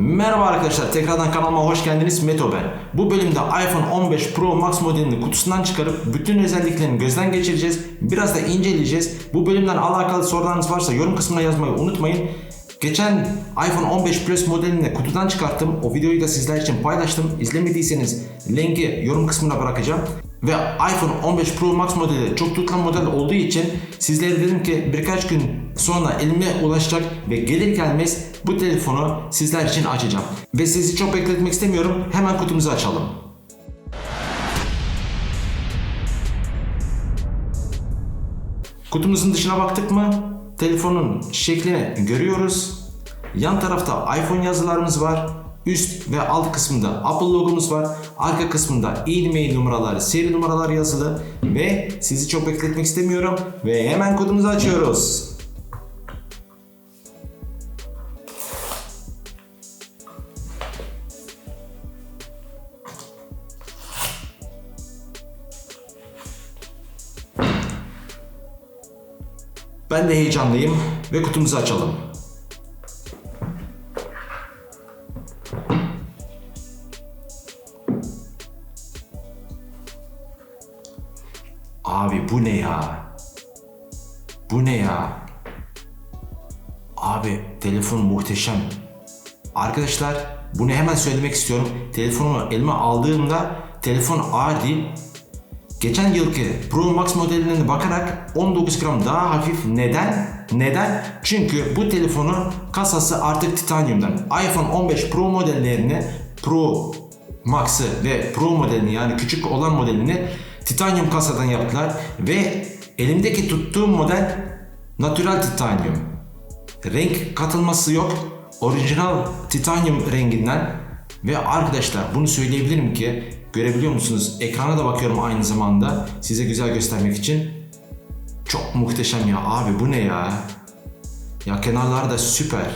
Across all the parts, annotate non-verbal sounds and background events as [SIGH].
Merhaba arkadaşlar tekrardan kanalıma hoş geldiniz Meto ben. Bu bölümde iPhone 15 Pro Max modelini kutusundan çıkarıp bütün özelliklerini gözden geçireceğiz. Biraz da inceleyeceğiz. Bu bölümden alakalı sorularınız varsa yorum kısmına yazmayı unutmayın. Geçen iPhone 15 Plus modelini kutudan çıkarttım. O videoyu da sizler için paylaştım. İzlemediyseniz linki yorum kısmına bırakacağım. Ve iPhone 15 Pro Max modeli çok tutulan model olduğu için sizlere dedim ki birkaç gün sonra elime ulaşacak ve gelir gelmez bu telefonu sizler için açacağım. Ve sizi çok bekletmek istemiyorum. Hemen kutumuzu açalım. Kutumuzun dışına baktık mı telefonun şeklini görüyoruz. Yan tarafta iPhone yazılarımız var. Üst ve alt kısmında Apple logomuz var. Arka kısmında e-mail numaraları, seri numaralar yazılı. Ve sizi çok bekletmek istemiyorum. Ve hemen kodumuzu açıyoruz. Ben de heyecanlıyım ve kutumuzu açalım. Bu ne ya? Abi telefon muhteşem. Arkadaşlar bunu hemen söylemek istiyorum. Telefonumu elime aldığımda telefon ağır değil. Geçen yılki Pro Max modeline bakarak 19 gram daha hafif. Neden? Neden? Çünkü bu telefonun kasası artık titanyumdan. iPhone 15 Pro modellerini Pro Max'ı ve Pro modelini yani küçük olan modelini titanyum kasadan yaptılar ve elimdeki tuttuğum model natural titanyum. Renk katılması yok. Orijinal titanyum renginden ve arkadaşlar bunu söyleyebilirim ki görebiliyor musunuz? Ekrana da bakıyorum aynı zamanda size güzel göstermek için. Çok muhteşem ya abi bu ne ya? Ya kenarlar da süper.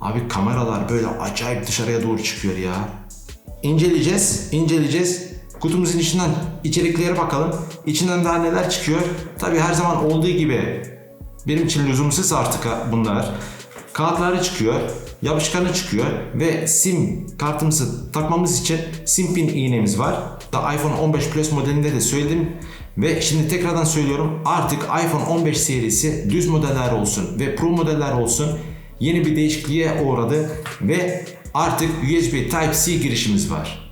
Abi kameralar böyle acayip dışarıya doğru çıkıyor ya. İnceleyeceğiz, inceleyeceğiz. Kutumuzun içinden içeriklere bakalım. İçinden daha neler çıkıyor. Tabi her zaman olduğu gibi benim için lüzumsuz artık bunlar. Kağıtları çıkıyor, yapışkanı çıkıyor ve sim kartımızı takmamız için sim pin iğnemiz var. Da iPhone 15 Plus modelinde de söyledim ve şimdi tekrardan söylüyorum artık iPhone 15 serisi düz modeller olsun ve Pro modeller olsun yeni bir değişikliğe uğradı ve artık USB Type-C girişimiz var.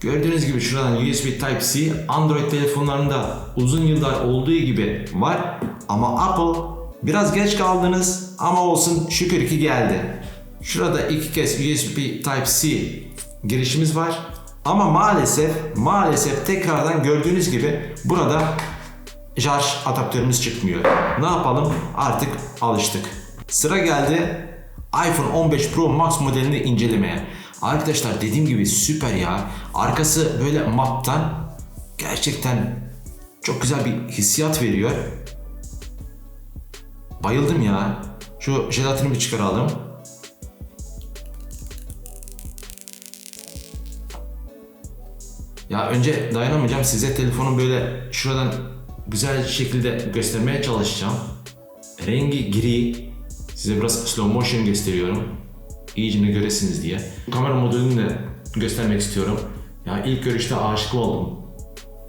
Gördüğünüz gibi şuradan USB Type-C Android telefonlarında uzun yıllar olduğu gibi var ama Apple biraz geç kaldınız ama olsun şükür ki geldi. Şurada iki kez USB Type-C girişimiz var. Ama maalesef maalesef tekrardan gördüğünüz gibi burada şarj adaptörümüz çıkmıyor. Ne yapalım? Artık alıştık. Sıra geldi iPhone 15 Pro Max modelini incelemeye. Arkadaşlar dediğim gibi süper ya. Arkası böyle mattan gerçekten çok güzel bir hissiyat veriyor. Bayıldım ya. Şu jelatini bir çıkaralım. Ya önce dayanamayacağım size telefonun böyle şuradan güzel şekilde göstermeye çalışacağım. Rengi gri. Size biraz slow motion gösteriyorum. İyicini göresiniz diye. Kamera modülünü de göstermek istiyorum. Ya ilk görüşte aşık oldum.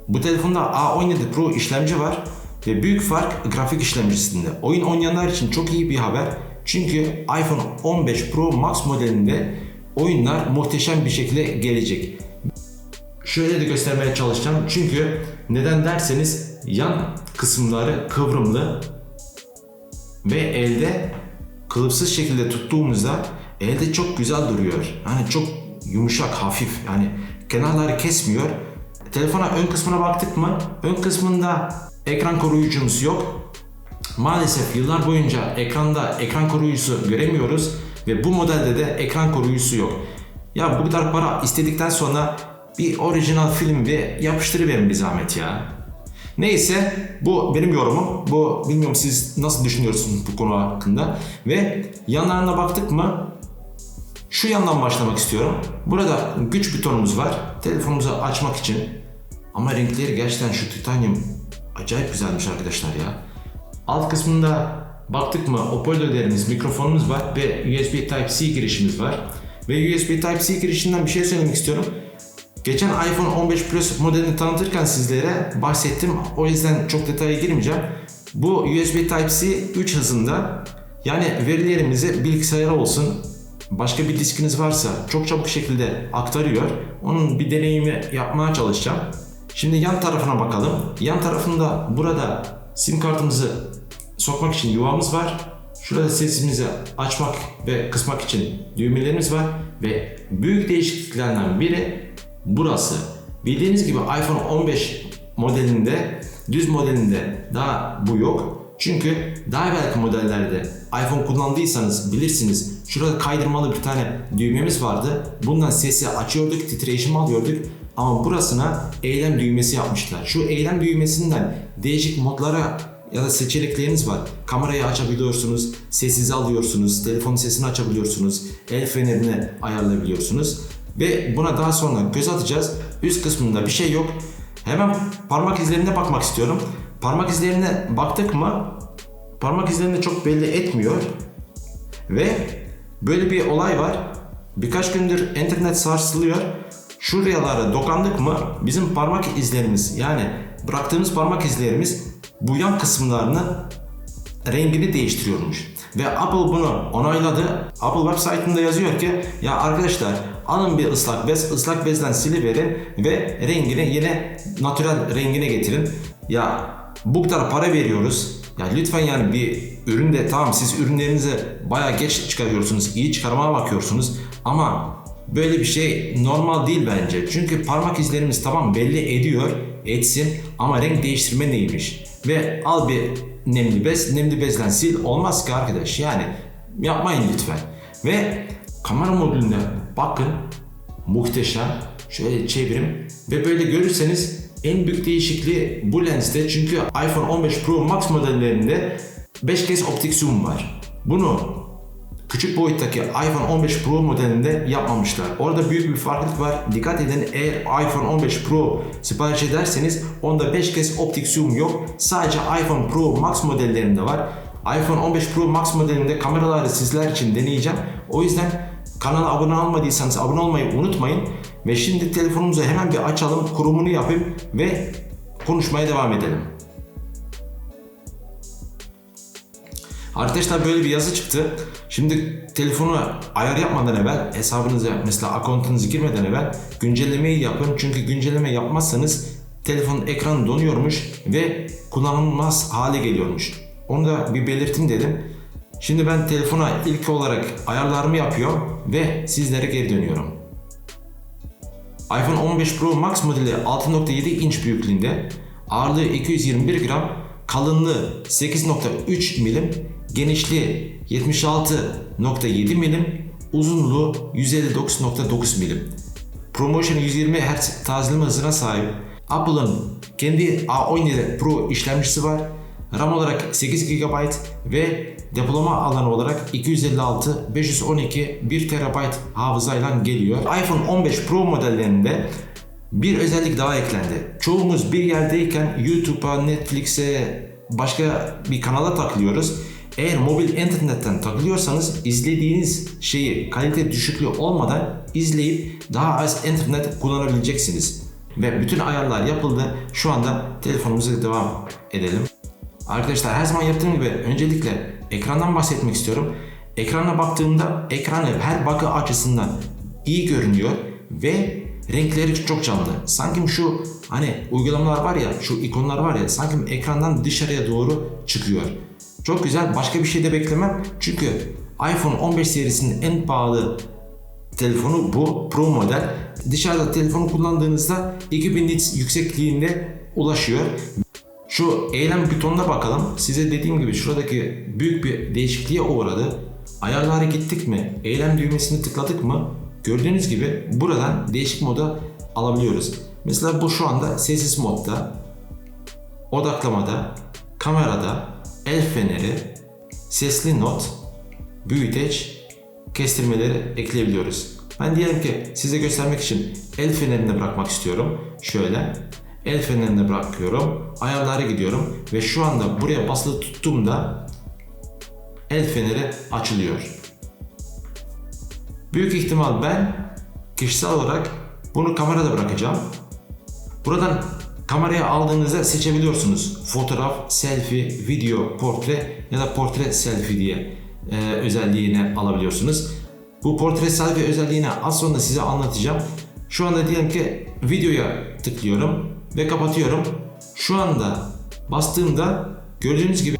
Bu telefonda A17 Pro işlemci var ve büyük fark grafik işlemcisinde. Oyun oynayanlar için çok iyi bir haber. Çünkü iPhone 15 Pro Max modelinde oyunlar muhteşem bir şekilde gelecek. Şöyle de göstermeye çalışacağım. Çünkü neden derseniz yan kısımları kıvrımlı ve elde kılıfsız şekilde tuttuğumuzda elde çok güzel duruyor. Yani çok yumuşak, hafif. Yani kenarları kesmiyor. Telefona ön kısmına baktık mı? Ön kısmında ekran koruyucumuz yok. Maalesef yıllar boyunca ekranda ekran koruyucusu göremiyoruz ve bu modelde de ekran koruyucusu yok. Ya bu kadar para istedikten sonra bir orijinal film ve yapıştırıverin bir zahmet ya. Neyse bu benim yorumum. Bu bilmiyorum siz nasıl düşünüyorsunuz bu konu hakkında. Ve yanlarına baktık mı şu yandan başlamak istiyorum. Burada güç butonumuz var. Telefonumuzu açmak için. Ama renkleri gerçekten şu titanyum acayip güzelmiş arkadaşlar ya. Alt kısmında baktık mı hoparlörlerimiz, mikrofonumuz var ve USB Type-C girişimiz var. Ve USB Type-C girişinden bir şey söylemek istiyorum. Geçen iPhone 15 Plus modelini tanıtırken sizlere bahsettim. O yüzden çok detaya girmeyeceğim. Bu USB Type-C 3 hızında. Yani verilerimizi bilgisayara olsun, başka bir diskiniz varsa çok çabuk şekilde aktarıyor. Onun bir deneyimi yapmaya çalışacağım. Şimdi yan tarafına bakalım. Yan tarafında burada sim kartımızı sokmak için yuvamız var. Şurada sesimizi açmak ve kısmak için düğmelerimiz var. Ve büyük değişikliklerden biri burası. Bildiğiniz gibi iPhone 15 modelinde, düz modelinde daha bu yok. Çünkü daha evvelki modellerde iPhone kullandıysanız bilirsiniz şurada kaydırmalı bir tane düğmemiz vardı. Bundan sesi açıyorduk, titreşim alıyorduk. Ama burasına eylem düğmesi yapmışlar. Şu eylem düğmesinden değişik modlara ya da seçenekleriniz var. Kamerayı açabiliyorsunuz, sessize alıyorsunuz, telefon sesini açabiliyorsunuz, el fenerini ayarlayabiliyorsunuz. Ve buna daha sonra göz atacağız. Üst kısmında bir şey yok. Hemen parmak izlerine bakmak istiyorum. Parmak izlerine baktık mı parmak izlerini çok belli etmiyor. Ve böyle bir olay var. Birkaç gündür internet sarsılıyor. Şuralara dokandık mı bizim parmak izlerimiz yani bıraktığımız parmak izlerimiz bu yan kısımlarını rengini değiştiriyormuş. Ve Apple bunu onayladı. Apple website'ında yazıyor ki ya arkadaşlar alın bir ıslak bez, ıslak bezden siliverin ve rengini yine natürel rengine getirin. Ya bu kadar para veriyoruz. Ya lütfen yani bir üründe tamam siz ürünlerinizi bayağı geç çıkarıyorsunuz, iyi çıkarmaya bakıyorsunuz ama böyle bir şey normal değil bence. Çünkü parmak izlerimiz tamam belli ediyor, etsin ama renk değiştirme neymiş? Ve al bir nemli bez, nemli bezden sil olmaz ki arkadaş yani yapmayın lütfen. Ve kamera modülüne bakın muhteşem. Şöyle çevirim ve böyle görürseniz en büyük değişikliği bu lenste çünkü iPhone 15 Pro Max modellerinde 5 kez optik zoom var. Bunu küçük boyuttaki iPhone 15 Pro modelinde yapmamışlar. Orada büyük bir farklılık var. Dikkat edin eğer iPhone 15 Pro sipariş ederseniz onda 5 kez optik zoom yok. Sadece iPhone Pro Max modellerinde var. iPhone 15 Pro Max modelinde kameraları sizler için deneyeceğim. O yüzden kanala abone olmadıysanız abone olmayı unutmayın. Ve şimdi telefonumuzu hemen bir açalım, kurumunu yapayım ve konuşmaya devam edelim. Arkadaşlar böyle bir yazı çıktı. Şimdi telefonu ayar yapmadan evvel hesabınıza mesela akontunuzu girmeden evvel güncellemeyi yapın. Çünkü güncelleme yapmazsanız telefonun ekranı donuyormuş ve kullanılmaz hale geliyormuş. Onu da bir belirtim dedim. Şimdi ben telefona ilk olarak ayarlarımı yapıyorum ve sizlere geri dönüyorum. iPhone 15 Pro Max modeli 6.7 inç büyüklüğünde, ağırlığı 221 gram, kalınlığı 8.3 milim, genişliği 76.7 milim, uzunluğu 159.9 milim. ProMotion 120 Hz tazeleme hızına sahip. Apple'ın kendi A17 Pro işlemcisi var. RAM olarak 8 GB ve depolama alanı olarak 256, 512, 1 TB hafızayla geliyor. iPhone 15 Pro modellerinde bir özellik daha eklendi. Çoğumuz bir yerdeyken YouTube'a, Netflix'e, başka bir kanala takılıyoruz. Eğer mobil internetten takılıyorsanız izlediğiniz şeyi kalite düşüklüğü olmadan izleyip daha az internet kullanabileceksiniz. Ve bütün ayarlar yapıldı. Şu anda telefonumuza devam edelim. Arkadaşlar her zaman yaptığım gibi öncelikle ekrandan bahsetmek istiyorum. Ekrana baktığımda ekranı her bakı açısından iyi görünüyor ve renkleri çok canlı. Sanki şu hani uygulamalar var ya, şu ikonlar var ya sanki ekrandan dışarıya doğru çıkıyor. Çok güzel. Başka bir şey de beklemem. Çünkü iPhone 15 serisinin en pahalı telefonu bu Pro model. Dışarıda telefonu kullandığınızda 2000 nits yüksekliğinde ulaşıyor. Şu eylem butonuna bakalım. Size dediğim gibi şuradaki büyük bir değişikliğe uğradı. Ayarlara gittik mi? Eylem düğmesini tıkladık mı? Gördüğünüz gibi buradan değişik moda alabiliyoruz. Mesela bu şu anda sessiz modda, odaklamada, kamerada, el feneri, sesli not, büyüteç, kestirmeleri ekleyebiliyoruz. Ben diyelim ki size göstermek için el fenerini bırakmak istiyorum. Şöyle el fenerini bırakıyorum. Ayarlara gidiyorum ve şu anda buraya basılı tuttuğumda el feneri açılıyor. Büyük ihtimal ben kişisel olarak bunu kamerada bırakacağım. Buradan kameraya aldığınızda seçebiliyorsunuz. Fotoğraf, selfie, video, portre ya da portre selfie diye e, özelliğini alabiliyorsunuz. Bu portre selfie özelliğini az sonra size anlatacağım. Şu anda diyelim ki videoya tıklıyorum ve kapatıyorum. Şu anda bastığımda gördüğünüz gibi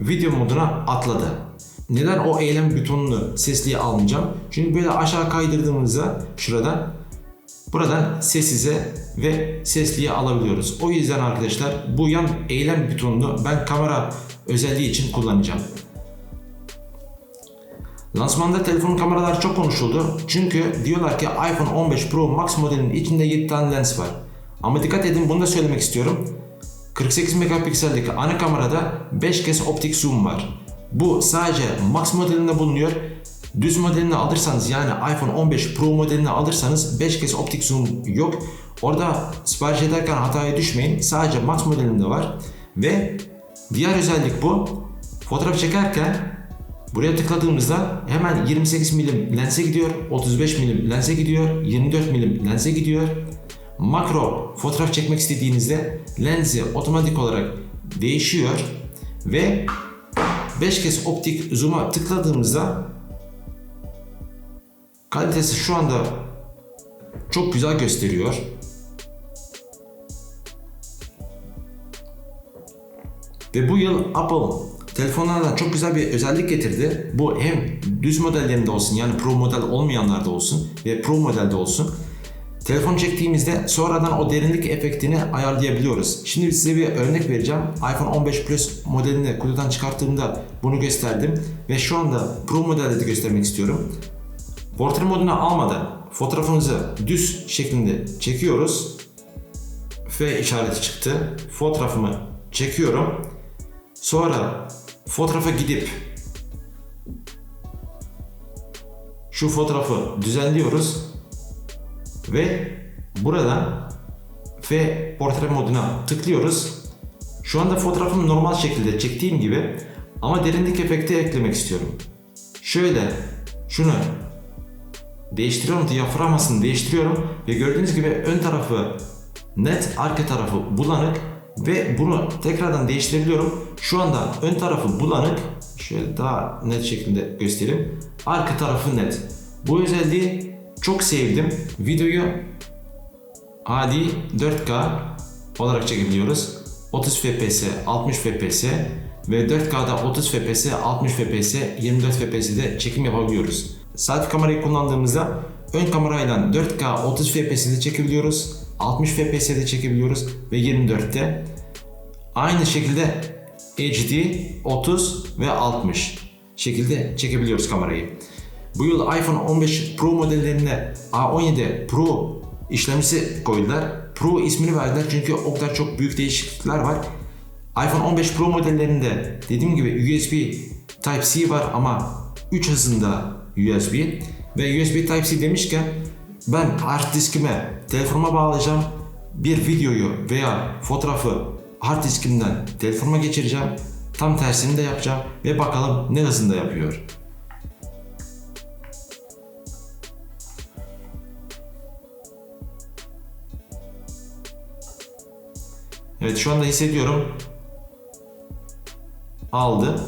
video moduna atladı. Neden o eylem butonunu sesliye almayacağım? Çünkü böyle aşağı kaydırdığımızda şuradan buradan sessize ve sesliye alabiliyoruz. O yüzden arkadaşlar bu yan eylem butonunu ben kamera özelliği için kullanacağım. Lansmanda telefon kameralar çok konuşuldu. Çünkü diyorlar ki iPhone 15 Pro Max modelinin içinde 7 tane lens var. Ama dikkat edin bunu da söylemek istiyorum. 48 megapiksellik ana kamerada 5 kez optik zoom var. Bu sadece Max modelinde bulunuyor. Düz modelini alırsanız yani iPhone 15 Pro modelini alırsanız 5 kez optik zoom yok. Orada sipariş ederken hataya düşmeyin. Sadece Max modelinde var. Ve diğer özellik bu. Fotoğraf çekerken Buraya tıkladığımızda hemen 28 milim lense gidiyor, 35 milim lense gidiyor, 24 milim lense gidiyor. Makro fotoğraf çekmek istediğinizde lensi otomatik olarak değişiyor ve 5 kez optik zoom'a tıkladığımızda kalitesi şu anda çok güzel gösteriyor. Ve bu yıl Apple telefonlardan çok güzel bir özellik getirdi. Bu hem düz modellerinde olsun yani Pro model olmayanlarda olsun ve Pro modelde olsun. Telefon çektiğimizde sonradan o derinlik efektini ayarlayabiliyoruz. Şimdi size bir örnek vereceğim. iPhone 15 Plus modelini kutudan çıkarttığımda bunu gösterdim. Ve şu anda Pro modelde de göstermek istiyorum. Portre moduna almadan fotoğrafınızı düz şeklinde çekiyoruz. F işareti çıktı. Fotoğrafımı çekiyorum. Sonra fotoğrafa gidip şu fotoğrafı düzenliyoruz ve buradan ve portre moduna tıklıyoruz. Şu anda fotoğrafımı normal şekilde çektiğim gibi ama derinlik efekti eklemek istiyorum. Şöyle şunu değiştiriyorum diyaframasını değiştiriyorum ve gördüğünüz gibi ön tarafı net arka tarafı bulanık ve bunu tekrardan değiştirebiliyorum. Şu anda ön tarafı bulanık. Şöyle daha net şekilde göstereyim. Arka tarafı net. Bu özelliği çok sevdim. Videoyu adi 4K olarak çekebiliyoruz. 30 fps, 60 fps ve 4K'da 30 fps, 60 fps, 24 fps'de çekim yapabiliyoruz. Selfie kamerayı kullandığımızda ön kamerayla 4K 30 fps'de çekebiliyoruz. 60 FPS'de çekebiliyoruz ve 24'te. Aynı şekilde HD 30 ve 60 şekilde çekebiliyoruz kamerayı. Bu yıl iPhone 15 Pro modellerine A17 Pro işlemcisi koydular. Pro ismini verdiler çünkü o kadar çok büyük değişiklikler var. iPhone 15 Pro modellerinde dediğim gibi USB Type-C var ama 3 hızında USB ve USB Type-C demişken ben hard diskime telefonuma bağlayacağım. Bir videoyu veya fotoğrafı hard diskimden telefonuma geçireceğim. Tam tersini de yapacağım ve bakalım ne hızında yapıyor. Evet şu anda hissediyorum. Aldı.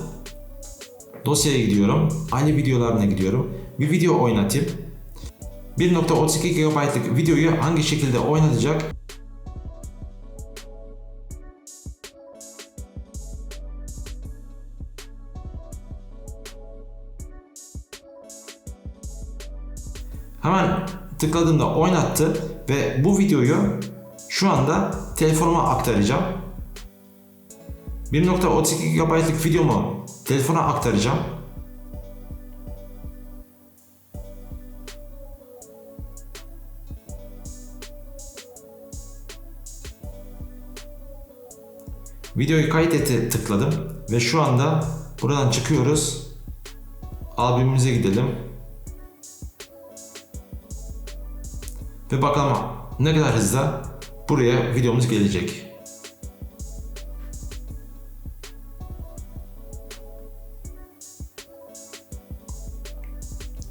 Dosyaya gidiyorum. Aynı videolarına gidiyorum. Bir video oynatayım. 1.32 GB'lık videoyu hangi şekilde oynatacak? Hemen tıkladığımda oynattı ve bu videoyu şu anda telefonuma aktaracağım. 1.32 GB'lık videomu telefona aktaracağım. Videoyu kaydete tıkladım ve şu anda buradan çıkıyoruz. Albümümüze gidelim. Ve bakalım ne kadar hızla buraya videomuz gelecek.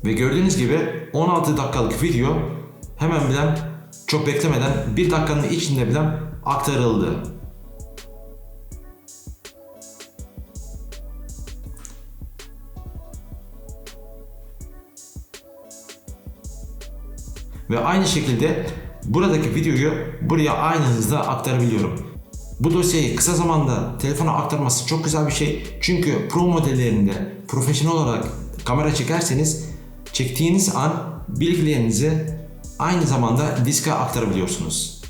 Ve gördüğünüz gibi 16 dakikalık video hemen bilen çok beklemeden bir dakikanın içinde bilen aktarıldı. Ve aynı şekilde buradaki videoyu buraya aynı hızda aktarabiliyorum. Bu dosyayı kısa zamanda telefona aktarması çok güzel bir şey. Çünkü Pro modellerinde profesyonel olarak kamera çekerseniz çektiğiniz an bilgilerinizi aynı zamanda diske aktarabiliyorsunuz.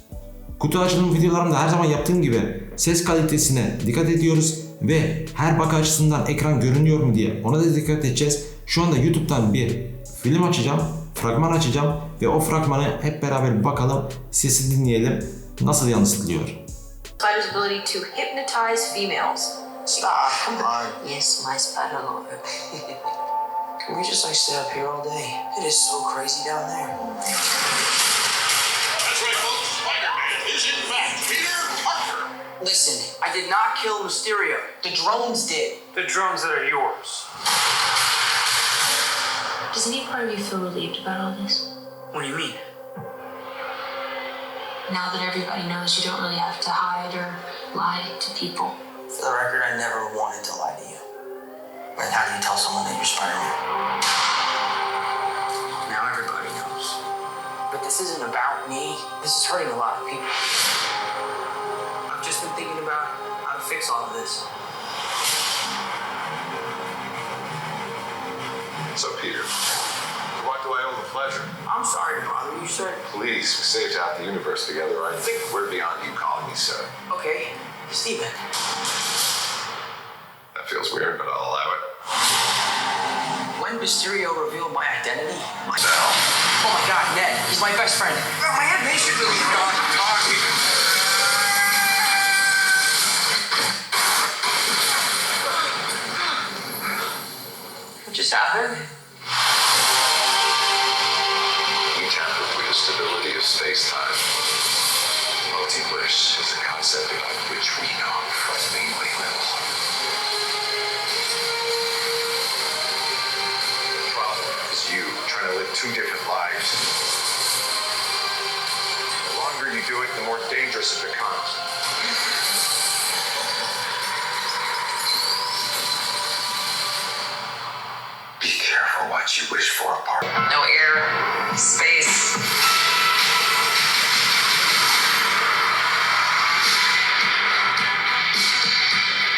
Kutu açılım videolarımda her zaman yaptığım gibi ses kalitesine dikkat ediyoruz ve her baka açısından ekran görünüyor mu diye ona da dikkat edeceğiz. Şu anda YouTube'dan bir film açacağım, fragman açacağım ve o fragmanı hep beraber bakalım, sesi dinleyelim nasıl yansıtılıyor. Spider's ability to hypnotize females. Stop, [LAUGHS] come on. Yes, my spider lover. Can we just like stay up here all day? It is so crazy down there. That's right, folks. Spider-Man is in fact Peter Parker. Listen, I did not kill Mysterio. The drones did. The drones that are yours. Does any part of you feel relieved about all this? What do you mean? Now that everybody knows you don't really have to hide or lie to people. For the record, I never wanted to lie to you. But how do you tell someone that you're Spider-Man? Now everybody knows. But this isn't about me. This is hurting a lot of people. I've just been thinking about how to fix all of this. So, Peter, for what do I owe the pleasure? I'm sorry to bother you, sir. Please, we saved out the universe together. I think we're beyond you calling me sir. Okay, Steven. That feels weird, but I'll allow it. When Mysterio revealed my identity, my Now, Oh my god, Ned, he's my best friend. My animation really God, God, even. What just happened? We tampered with the stability of space-time. Multiverse is a concept about which we know frighteningly little. The problem is you trying to live two different lives. The longer you do it, the more dangerous it becomes. Careful you wish for, a partner. No air, space.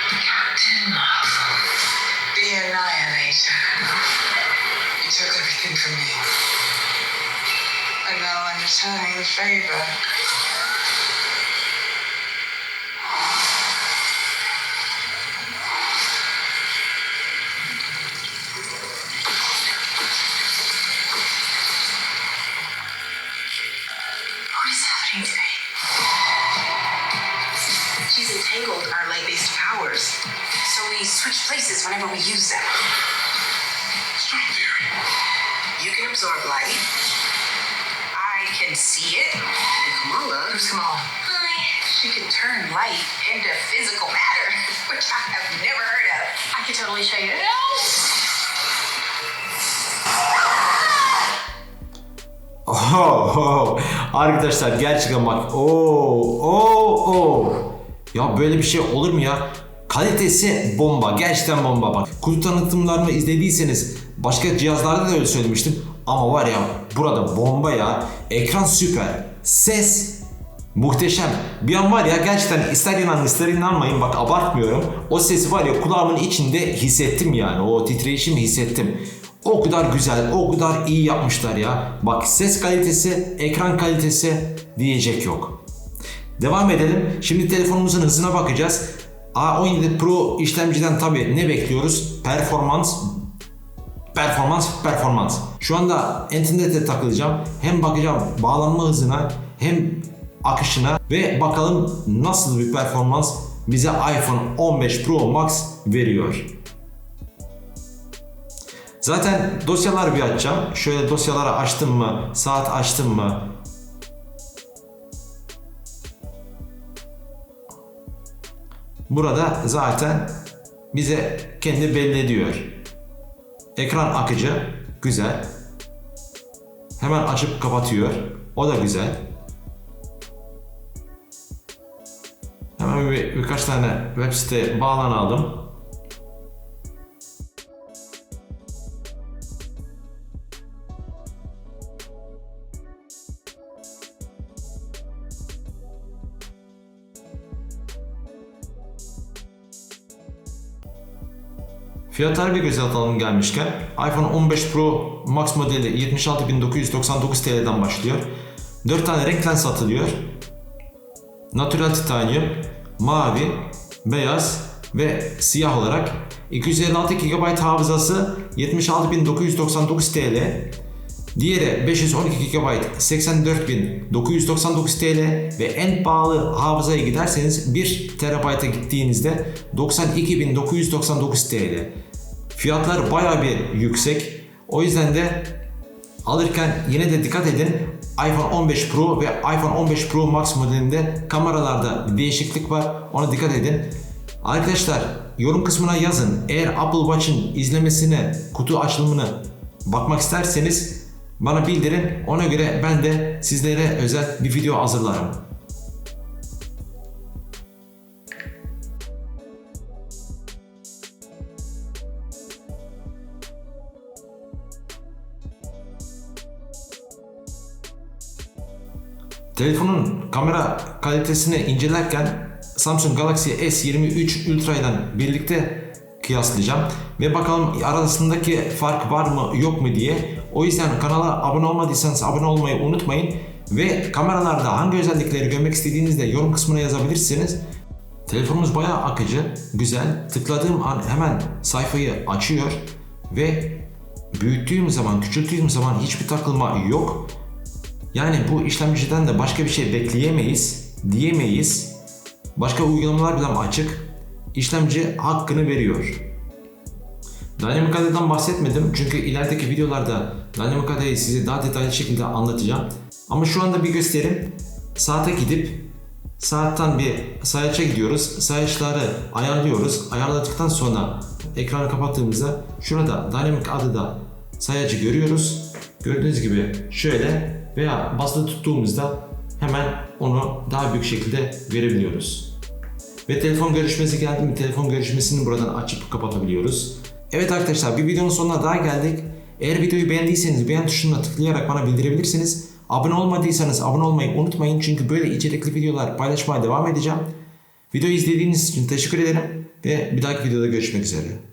Captain Marvel. The Annihilator. You took everything from me. And now I'm returning the favor. Show you. No! Oho, arkadaşlar gerçekten bak. Oo, oo, oo. Ya böyle bir şey olur mu ya? Kalitesi bomba. Gerçekten bomba bak. Kutu tanıtımlarımı izlediyseniz başka cihazlarda da öyle söylemiştim. Ama var ya burada bomba ya. Ekran süper. Ses muhteşem. Bir an var ya gerçekten ister inanın ister inanmayın bak abartmıyorum. O sesi var ya kulağımın içinde hissettim yani. O titreşimi hissettim. O kadar güzel, o kadar iyi yapmışlar ya. Bak ses kalitesi, ekran kalitesi diyecek yok. Devam edelim. Şimdi telefonumuzun hızına bakacağız. A17 Pro işlemciden tabi ne bekliyoruz? Performans, performans, performans. Şu anda internete takılacağım. Hem bakacağım bağlanma hızına hem akışına ve bakalım nasıl bir performans bize iPhone 15 Pro Max veriyor. Zaten dosyaları bir açacağım. Şöyle dosyaları açtım mı, saat açtım mı? Burada zaten bize kendi belli ediyor. Ekran akıcı, Güzel. Hemen açıp kapatıyor. O da güzel. Hemen bir, birkaç tane web site bağlanalım. Fiyatlar bir göz atalım gelmişken iPhone 15 Pro Max modeli 76.999 TL'den başlıyor. 4 tane renkten satılıyor. Natural titanyum, mavi, beyaz ve siyah olarak 256 GB hafızası 76.999 TL. Diğeri 512 GB 84.999 TL ve en pahalı hafızaya giderseniz 1 TB'a gittiğinizde 92.999 TL. Fiyatlar baya bir yüksek. O yüzden de alırken yine de dikkat edin. iPhone 15 Pro ve iPhone 15 Pro Max modelinde kameralarda değişiklik var. Ona dikkat edin. Arkadaşlar yorum kısmına yazın. Eğer Apple Watch'ın izlemesine, kutu açılımını bakmak isterseniz bana bildirin. Ona göre ben de sizlere özel bir video hazırlarım. Telefonun kamera kalitesini incelerken Samsung Galaxy S23 Ultra ile birlikte kıyaslayacağım ve bakalım arasındaki fark var mı yok mu diye. O yüzden kanala abone olmadıysanız abone olmayı unutmayın ve kameralarda hangi özellikleri görmek istediğinizde yorum kısmına yazabilirsiniz. Telefonumuz bayağı akıcı, güzel. Tıkladığım an hemen sayfayı açıyor ve büyüttüğüm zaman, küçülttüğüm zaman hiçbir takılma yok. Yani bu işlemciden de başka bir şey bekleyemeyiz, diyemeyiz. Başka uygulamalar bile açık. İşlemci hakkını veriyor. Dynamic AD'dan bahsetmedim çünkü ilerideki videolarda Dynamic AD'yi size daha detaylı şekilde anlatacağım. Ama şu anda bir gösterim. Saate gidip saatten bir sayaça gidiyoruz. Sayaçları ayarlıyoruz. Ayarladıktan sonra ekranı kapattığımızda şurada Dynamic AD'da sayacı görüyoruz. Gördüğünüz gibi şöyle veya basılı tuttuğumuzda hemen onu daha büyük şekilde verebiliyoruz. Ve telefon görüşmesi geldi mi telefon görüşmesini buradan açıp kapatabiliyoruz. Evet arkadaşlar bir videonun sonuna daha geldik. Eğer videoyu beğendiyseniz beğen tuşuna tıklayarak bana bildirebilirsiniz. Abone olmadıysanız abone olmayı unutmayın çünkü böyle içerikli videolar paylaşmaya devam edeceğim. Videoyu izlediğiniz için teşekkür ederim ve bir dahaki videoda görüşmek üzere.